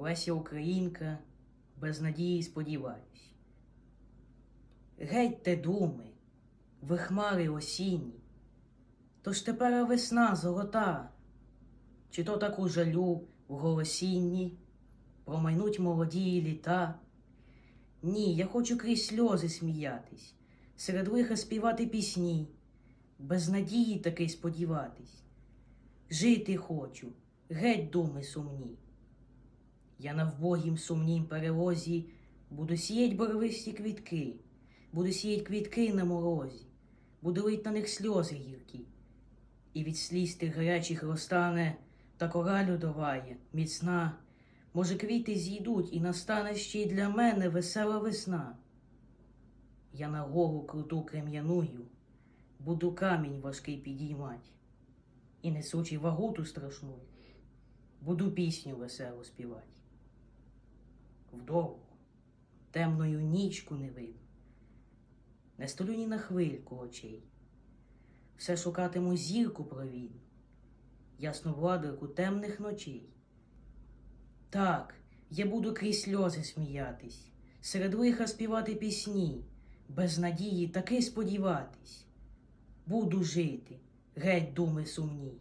Леся Українка, без надії сподіваюсь. Геть те думи, ви хмари осінні, то ж тепер весна золота, чи то таку жалю в голосінні промайнуть молоді літа. Ні, я хочу крізь сльози сміятись, серед лиха співати пісні, без надії таки сподіватись. Жити хочу, геть думи сумні. Я на вбогім сумнім перевозі буду сіять барвисті квітки, буду сіять квітки на морозі, буду лить на них сльози гіркі, і від сліз тих гарячих розтане та кора льодоває, міцна. Може, квіти зійдуть, і настане ще й для мене весела весна. Я на гору круту крем'яную, буду камінь важкий підіймать, і несучи вагуту страшну, буду пісню веселу співать. Вдовго, темною нічку не видно, не столю ні на хвильку очей, все шукатиму зірку провідну, ясну владику темних ночей. Так, я буду крізь сльози сміятись, серед лиха співати пісні, без надії таки сподіватись. Буду жити, геть думи сумні.